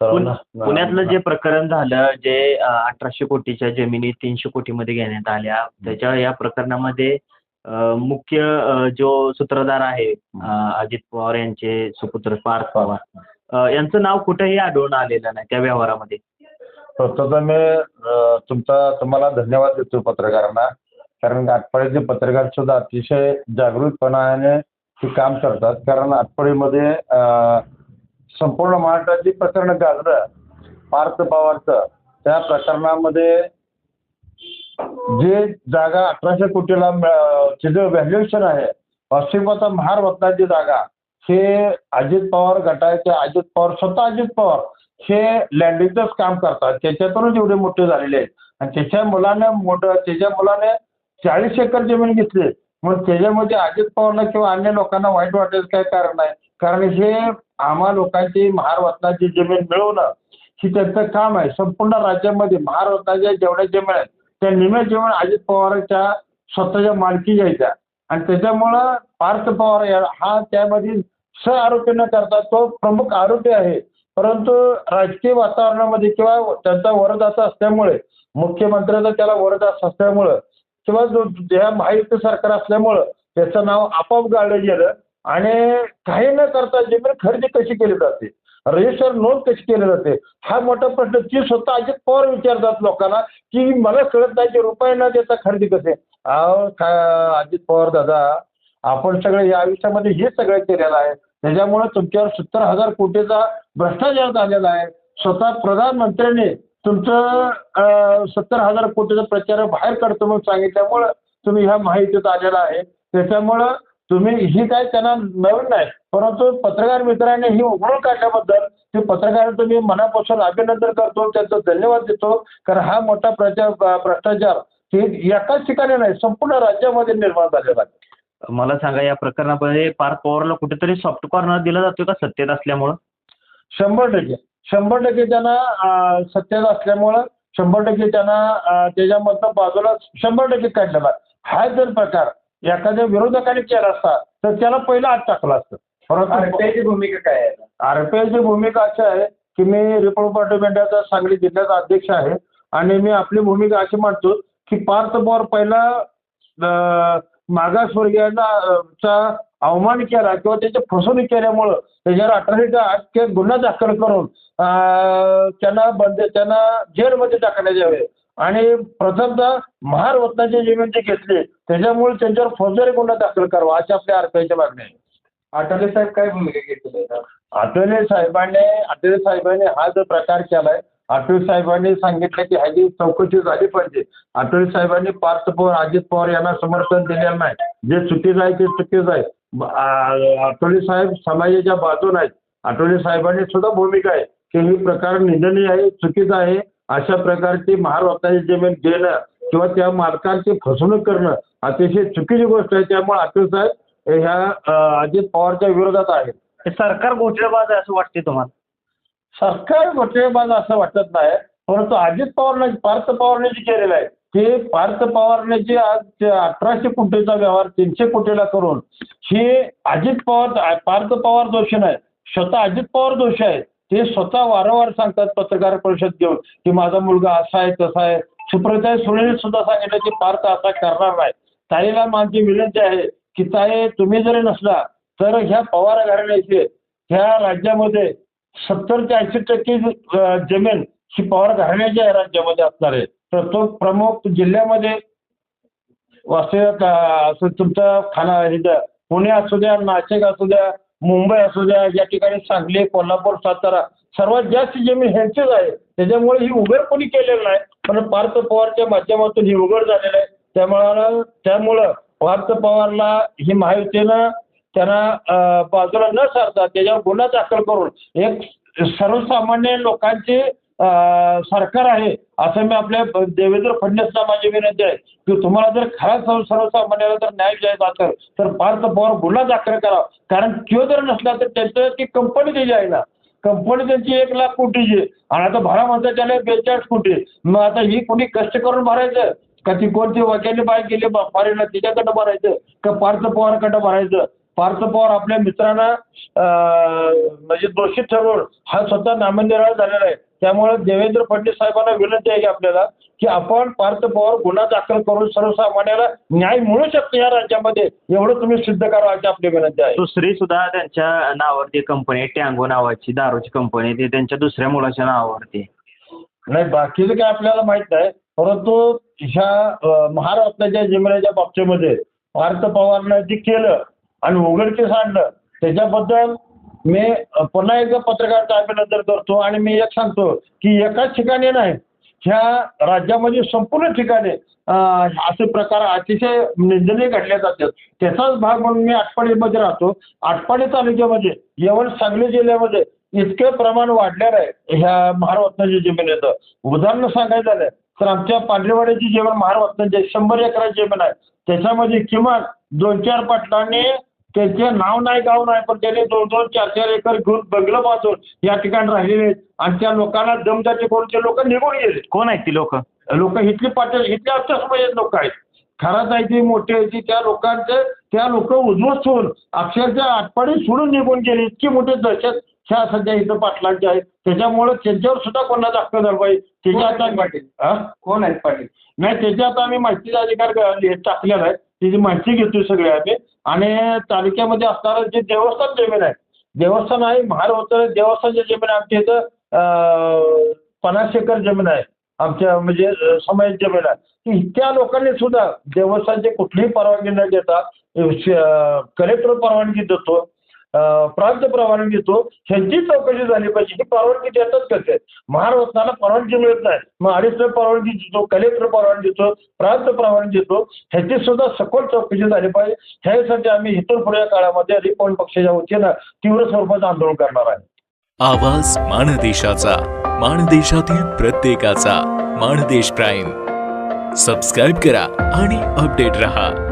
पुण्यातलं जे प्रकरण झालं जे अठराशे कोटीच्या जमिनी तीनशे कोटीमध्ये घेण्यात आल्या त्याच्या या प्रकरणामध्ये मुख्य जो सूत्रधार आहे अजित पवार यांचे सुपुत्र पार्थ पवार यांचं नाव कुठेही आढळून आलेलं नाही त्या व्यवहारामध्ये. प्रथम मी अं, तुमचा तुम्हाला धन्यवाद देतो पत्रकारांना. कारण आटपाडीचे पत्रकार सुद्धा अतिशय जागृतपणाने हे काम करतात. कारण आटपाडीमध्ये संपूर्ण महाराष्ट्राची प्रकरण गाजलं पार्थ पवारचं. त्या प्रकरणामध्ये जे जागा अठराशे कोटीला मिळ- जे व्हॅल्युएशन आहे अस्तित्वाचा महार वतनाची जागा हे अजित पवार गटाचे अजित पवार स्वतः अजित पवार हे लँडिंगचंच काम करतात. त्याच्यातूनच एवढे मोठे झालेले आहेत. आणि त्याच्या मुलाने मोठं त्याच्या मुलाने चाळीस एकर जमीन घेतली. मग त्याच्यामध्ये अजित पवारला किंवा अन्य लोकांना वाईट वाटायचं काय कारण आहे कारण हे आम्हा लोकांची महारत्नाची जमीन मिळवणं ही त्यांचं काम आहे. संपूर्ण राज्यामध्ये महारत्नाच्या जेवढ्या जमीन आहेत त्या निम्या जमीन अजित पवारच्या स्वतःच्या मालकी घ्यायच्या आणि त्याच्यामुळं पार्थ पवार या- हा त्यामधील स आरोपी न करता तो प्रमुख आरोपी आहे. परंतु राजकीय वातावरणामध्ये किंवा त्यांचा वरदाचा असल्यामुळे मुख्यमंत्र्याचा त्याला वरदास असल्यामुळं किंवा जो ह्या महायुक्त सरकार असल्यामुळं त्याचं नाव आपोआप गाळलं गेलं आणि काही न करता जमीन खरेदी कशी केली जाते? रजिस्टर नोंद कशी केली जाते? हा मोठा प्रश्न ती स्वतः अजित पवार विचारतात लोकांना की मला कळत नाही की रुपये न देता खरेदी कसे? अहो काय अजित पवार दादा आपण सगळे या आयुष्यामध्ये हे सगळं केलेलं आहे. त्याच्यामुळे तुमच्यावर सत्तर हजार कोटीचा भ्रष्टाचार झालेला आहे. स्वतः प्रधानमंत्र्यांनी तुमचं सत्तर हजार कोटीचा प्रचार बाहेर काढतो म्हणून सांगितल्यामुळं तुम्ही ह्या माहितीत आलेला आहे. त्याच्यामुळं तुम्ही ही काय त्यांना नवीन नाही परंतु पत्रकार मित्रांनी ही उघडून काढल्याबद्दल ते पत्रकारांचं मी मनापासून अभिनंदन करतो त्यांचा धन्यवाद देतो कारण हा मोठा प्रचार भ्रष्टाचार हे एकाच ठिकाणी नाही संपूर्ण राज्यामध्ये निर्माण झालेला आहे. मला सांगा या प्रकरणामध्ये पार्थ पवारला कुठेतरी सॉफ्ट कॉर्नर दिला जातो का सत्तेत असल्यामुळं? शंभर टक्के. शंभर टक्के त्यांना सत्तेत असल्यामुळं शंभर टक्के त्यांना त्याच्यामधनं बाजूला शंभर टक्के काढलेला. हा जर प्रकार एखाद्या विरोधकाने केला असता तर त्याला पहिला आत टाकला असतं परंतु त्याची भूमिका काय आहे आरपीआयची भूमिका अशी आहे की मी रिपब्लिक पार्टी ऑफ इंडियाचा सांगली जिल्ह्याचा अध्यक्ष आहे आणि मी आपली भूमिका अशी मांडतो की पार्थ पवार पहिला मागासवर्गीयांना चा अवमान केला किंवा त्याची फसवणूक केल्यामुळं त्याच्यावर अठराशेच्या आठ के गुन्हा दाखल करून त्यांना बंद त्यांना जेलमध्ये टाकण्यात यावे. आणि प्रथमतः महारत्नाची जमीन जी घेतली त्याच्यामुळे त्यांच्यावर फौजदारी गुन्हा दाखल करावा अशी आपल्या आरपीआयची मागणी आहे. आठवले साहेब काय भूमिका घेतली? आठवले साहेबांनी आठवले साहेबांनी हा जो प्रकार केलाय अटल साहेबांनी सांगितलं की ह्याची चौकशी झाली पाहिजे. अटल साहेबांनी पार्थ पवार अजित पवार यांना समर्थन दिलेलं नाही. जे चुकीचं आहे ते चुकीचं आहे. अटोले साहेब समाजाच्या बाजून आहेत. अटोले साहेबांनी सुद्धा भूमिका आहे की ही प्रकार निंदनीय आहे चुकीचं आहे. अशा प्रकारची महाराष्ट्राची जमीन घेणं किंवा त्या मालकांची फसवणूक करणं अतिशय चुकीची गोष्ट आहे. त्यामुळे आठवले साहेब ह्या अजित पवारच्या विरोधात आहेत हे सरकार घोटाळेबाज आहे असं वाटते तुम्हाला? सरकार घोटाळेबाज असं वाटत नाही परंतु अजित पवारने पार्थ पवारने जे केलेलं आहे ते पार्थ पवारने जे आज ते अठराशे कोटीचा व्यवहार तीनशे कोटीला करून हे अजित पवार पार्थ पवार दोषी नाही स्वतः अजित पवार दोषी आहे ते स्वतः वारंवार सांगतात पत्रकार परिषद घेऊन की माझा मुलगा असा आहे तसा आहे. सुप्रताई सुनील सुद्धा सांगितलं की पार्थ असा करणार नाही. ताईला माझी विनंती आहे की ताई तुम्ही जरी नसला तर ह्या पवार घराण्याचे ह्या राज्यामध्ये सत्तर ते ऐंशी टक्के जमीन ही पवार घराण्याच्या राज्यामध्ये असणार आहे. तर तो प्रमुख जिल्ह्यामध्ये वास्तव्यात अ, तुमचं खाना हे पुणे असू द्या नाशिक असू द्या मुंबई असू द्या या ठिकाणी सांगली कोल्हापूर सातारा सर्वात जास्त जमीन ह्यांचीच आहे. त्याच्यामुळे ही उघड कोणी केलेलं नाही. पण पार्थ पवारच्या माध्यमातून ही उघड झालेलं आहे. त्यामुळं त्यामुळं पार्थ पवारला ही महायुतीनं त्यांना बाजूला न सारता त्याच्यावर गुन्हा दाखल करून एक सर्वसामान्य लोकांचे सरकार आहे असं मी आपल्या देवेंद्र फडणवीसला माझी विनंती आहे की तुम्हाला जर खरा सर्वसामान्याला जर न्याय द्यायचा असेल तर पार्थ पवार गुन्हा दाखल करा. कारण तो जर नसला तर त्यांचं ती कंपनी त्याची आहे ना. कंपनी त्यांची एक लाख कोटीची आणि आता भाडा म्हणतात त्याला बेचाळीस कोटी मग आता ही कोणी कष्ट करून भरायचं का ती कोणती वकिली बाय गेली फॉरेनला तिच्याकडं भरायचं का पार्थ पवारकडं भरायचं पार्थ पवार आपल्या मित्रांना म्हणजे दोषी ठरवून हा स्वतः नामनिर्णय झालेला आहे. त्यामुळे देवेंद्र फडणवीस साहेबांना विनंती आहे की आपल्याला की आपण पार्थ पवार गुन्हा दाखल करून सर्वसामान्याला न्याय मिळू शकतो या राज्यामध्ये. एवढं तुम्ही सिद्ध करा अशी आपली विनंती आहे. दुसरी सुद्धा त्यांच्या नावावरती कंपनी टँगो नावाची दारूची कंपनी ती त्यांच्या दुसऱ्या मुलाच्या नावावरती. नाही बाकीचं काय आपल्याला माहीत नाही. परंतु ह्या महाराष्ट्राच्या जिमऱ्याच्या बाबतीमध्ये पार्थ पवारनं जे केलं आणि उघडकीस आणलं. त्याच्याबद्दल मी पुन्हा एकदा पत्रकार अभिनंदन करतो आणि मी एक सांगतो की एकाच ठिकाणी नाही ह्या राज्यामध्ये संपूर्ण ठिकाणी असे प्रकार अतिशय निंदनीय घडले जातात. त्याचाच भाग म्हणून मी आटपाडीमध्ये राहतो. आटपाडी तालुक्यामध्ये येवण सांगली जिल्ह्यामध्ये इतकं प्रमाण वाढलेलं आहे ह्या महारत्नाच्या जमिनीचं. उदाहरण सांगायचं झालं तर आमच्या पांढरेवाड्याची जेवण महारत्नाची शंभर एकराची जमीन आहे. त्याच्यामध्ये किमान दोन चार पाटलांनी त्यांचे नाव नाही गाव नाही पण त्यांनी दोन दोन चार चार एकर घेऊन बंगलं बांधून या ठिकाणी राहिलेले आहेत. आणि त्या लोकांना दमदाटी करून ते लोक निघून गेले. कोण आहेत ती लोक? लोक इथली पाटील इथल्या आमच्या लोक आहेत. खरात आहे ती मोठी आहे ती त्या लोकांचे त्या लोक उद्ध्वस्त होऊन अक्षरशः आटपाडी सोडून निघून गेली. इतकी मोठी दहशत ह्या सध्या इथं पाटलांची आहे. त्याच्यामुळे त्यांच्यावर सुद्धा कोणा दाखल झालं पाहिजे? त्याच्या कोण आहेत आता पाटील? हा? कोण आहेत पाटील? नाही त्याच्या आता आम्ही माहितीचा अधिकार हे टाकलेला आहे. त्याची माहिती घेतोय सगळी आम्ही. आणि तालुक्यामध्ये असणारं जे देवस्थान जमीन आहे देवस्थान आहे महार होतं देवस्थानच्या जमीन आमच्या इथं पन्नास एकर जमीन आहे. आमच्या म्हणजे समय समाज जमीन आहे. की त्या लोकांनी सुद्धा देवस्थानची कुठलीही परवानगी न देता कलेक्टर परवानगी देतो. प्रांत परवानगी देतो ह्यांची चौकशी झाली पाहिजे. ही परवानगी देतात कसे महाराष्ट्राला परवानगी मिळत नाही. मग अडीचशे परवानगी देतो कलेक्टर परवानगी देतो प्रांत परवानगी देतो. ह्याची सुद्धा सखोल चौकशी झाली पाहिजे. ह्यासाठी आम्ही इथून पुढे काळामध्ये रिपॉर्ट पक्षाच्या वतीनं तीव्र स्वरूपाचं आंदोलन करणार आहे. आवाज माणदेशाचा माणदेशातील प्रत्येकाचा. माणदेश प्राईम. सबस्क्राईब करा आणि अपडेट रहा.